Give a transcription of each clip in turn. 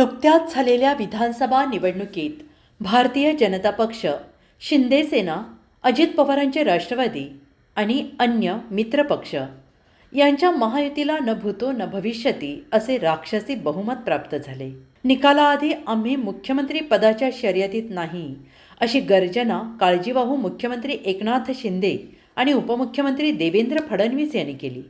नुकत्याच झालेल्या विधानसभा निवडणुकीत भारतीय जनता पक्ष शिंदे सेना अजित पवारांचे राष्ट्रवादी आणि अन्य मित्रपक्ष यांच्या महायुतीला न भूतो न भविष्यती असे राक्षसी बहुमत प्राप्त झाले. निकालाआधी आम्ही मुख्यमंत्री पदाच्या शर्यतीत नाही अशी गर्जना काळजीवाहू मुख्यमंत्री एकनाथ शिंदे आणि उपमुख्यमंत्री देवेंद्र फडणवीस यांनी केली.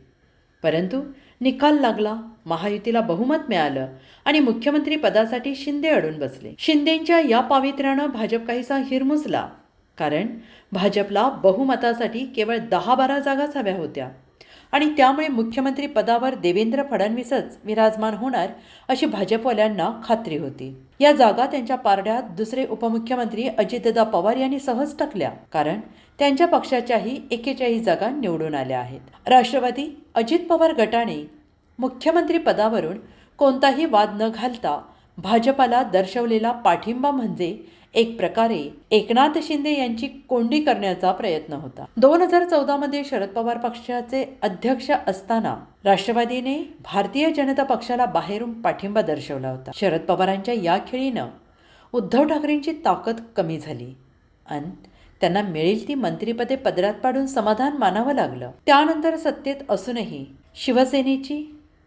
परंतु निकाल लागला महायुतीला बहुमत मिळालं आणि मुख्यमंत्री पदासाठी शिंदे अडून बसले. शिंदेंच्या या पावित्र्यानं भाजप काहीसा हिरमुसला. कारण भाजपला बहुमतासाठी केवळ दहा बारा जागाच हव्या होत्या. आणि त्यामुळे मुख्यमंत्री पदावर देवेंद्र फडणवीसच विराजमान होणार अशी भाजपवाल्यांना खात्री होती. या जागा त्यांच्या पारड्यात दुसरे उपमुख्यमंत्री अजितदा पवार यांनी सहज टाकल्या कारण त्यांच्या पक्षाच्याही एकेचाळीस जागा निवडून आल्या आहेत. राष्ट्रवादी अजित पवार गटाने मुख्यमंत्री पदावरून कोणताही वाद न घालता भाजपाला दर्शवलेला पाठिंबा म्हणजे एक प्रकारे एकनाथ शिंदे यांची कोंडी करण्याचा प्रयत्न होता. दोन हजार चौदामध्ये शरद पवार पक्षाचे अध्यक्ष असताना राष्ट्रवादीने भारतीय जनता पक्षाला बाहेरून पाठिंबा दर्शवला होता. शरद पवारांच्या या खेळीनं उद्धव ठाकरेंची ताकद कमी झाली आणि त्यांना मिळेल ती मंत्रिपदे पदरात पाडून समाधान मानावं लागलं. त्यानंतर सत्तेत असूनही शिवसेनेची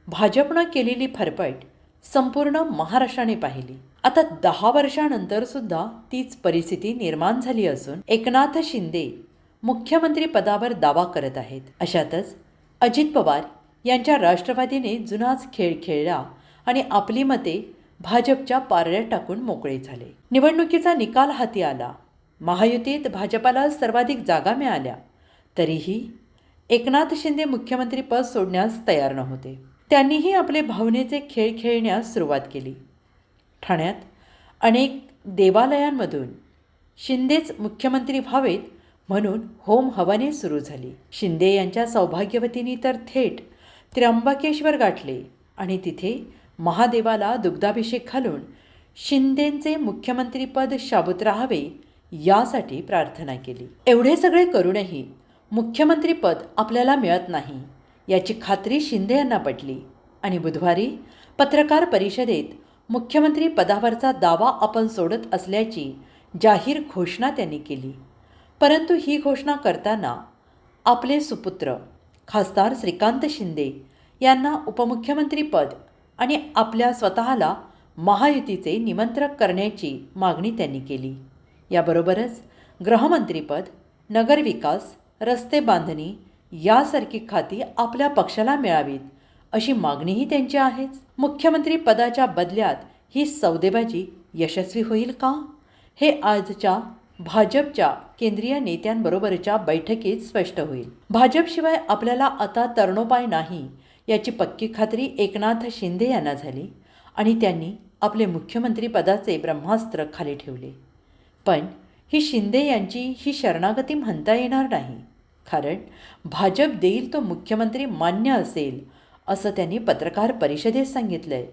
भाजपनं केलेली फरफट संपूर्ण महाराष्ट्राने पाहिली. आता दहा वर्षानंतर सुद्धा तीच परिस्थिती निर्माण झाली असून एकनाथ शिंदे मुख्यमंत्री पदावर दावा करत आहेत. अशातच अजित पवार यांच्या राष्ट्रवादीने जुनाच खेळ खेळला आणि आपली मते भाजपच्या पारड्यात टाकून मोकळे झाले. निवडणुकीचा निकाल हाती आला. महायुतीत भाजपाला सर्वाधिक जागा मिळाल्या. तरीही एकनाथ शिंदे मुख्यमंत्रीपद सोडण्यास तयार नव्हते. त्यांनीही आपले भावनेचे खेळ खेळण्यास सुरुवात केली. ठाण्यात अनेक देवालयांमधून शिंदेच मुख्यमंत्री व्हावेत म्हणून होम हवाने सुरू झाली. शिंदे यांच्या सौभाग्यवतींनी तर थेट त्र्यंबकेश्वर गाठले आणि तिथे महादेवाला दुग्धाभिषेक घालून शिंदेंचे मुख्यमंत्रीपद शाबूत राहावे यासाठी प्रार्थना केली. एवढे सगळे करूनही मुख्यमंत्रीपद आपल्याला मिळत नाही. याची खात्री शिंदे यांना पटली आणि बुधवारी पत्रकार परिषदेत मुख्यमंत्री पदावरचा दावा आपण सोडत असल्याची जाहीर घोषणा त्यांनी केली. परंतु ही घोषणा करताना आपले सुपुत्र खासदार श्रीकांत शिंदे यांना उपमुख्यमंत्रीपद आणि आपल्या स्वतःला महायुतीचे निमंत्रक करण्याची मागणी त्यांनी केली. याबरोबरच गृहमंत्रीपद नगरविकास रस्ते बांधणी यासारखी खाती आपल्या पक्षाला मिळावीत अशी मागणीही त्यांची आहेच. मुख्यमंत्री पदाच्या बदल्यात ही सौदेबाजी यशस्वी होईल का? हे आजच्या भाजपच्या केंद्रीय नेत्यांबरोबरच्या बैठकीत स्पष्ट होईल. भाजपशिवाय आपल्याला आता तरणोपाय नाही याची पक्की खात्री एकनाथ शिंदे यांना झाली आणि त्यांनी आपले मुख्यमंत्री पदाचे ब्रह्मास्त्र खाली ठेवले. पण ही शिंदे यांची ही शरणागती म्हणता येणार नाही. कारण भाजप देईल तो मुख्यमंत्री मान्य असेल असं त्यांनी पत्रकार परिषदेत सांगितलंय.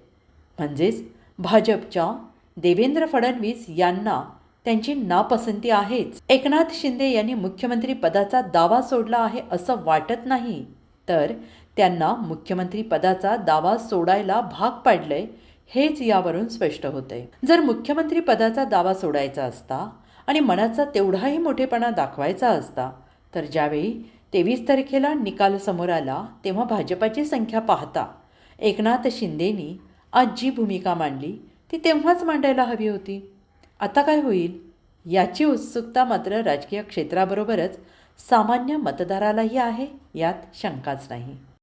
म्हणजेच भाजपच्या देवेंद्र फडणवीस यांना त्यांची नापसंती आहेच. एकनाथ शिंदे यांनी मुख्यमंत्री पदाचा दावा सोडला आहे असं वाटत नाही तर त्यांना मुख्यमंत्री पदाचा दावा सोडायला भाग पाडलंय हेच यावरून स्पष्ट होतंय. जर मुख्यमंत्री पदाचा दावा सोडायचा असता आणि मनाचा तेवढाही मोठेपणा दाखवायचा असता तर ज्यावेळी तेवीस तारखेला निकाल समोर आला तेव्हा भाजपाची संख्या पाहता एकनाथ शिंदेनी आज जी भूमिका मांडली ती तेव्हाच मांडायला हवी होती. आता काय होईल? याची उत्सुकता मात्र राजकीय क्षेत्राबरोबरच सामान्य मतदारालाही आहे यात शंकाच नाही.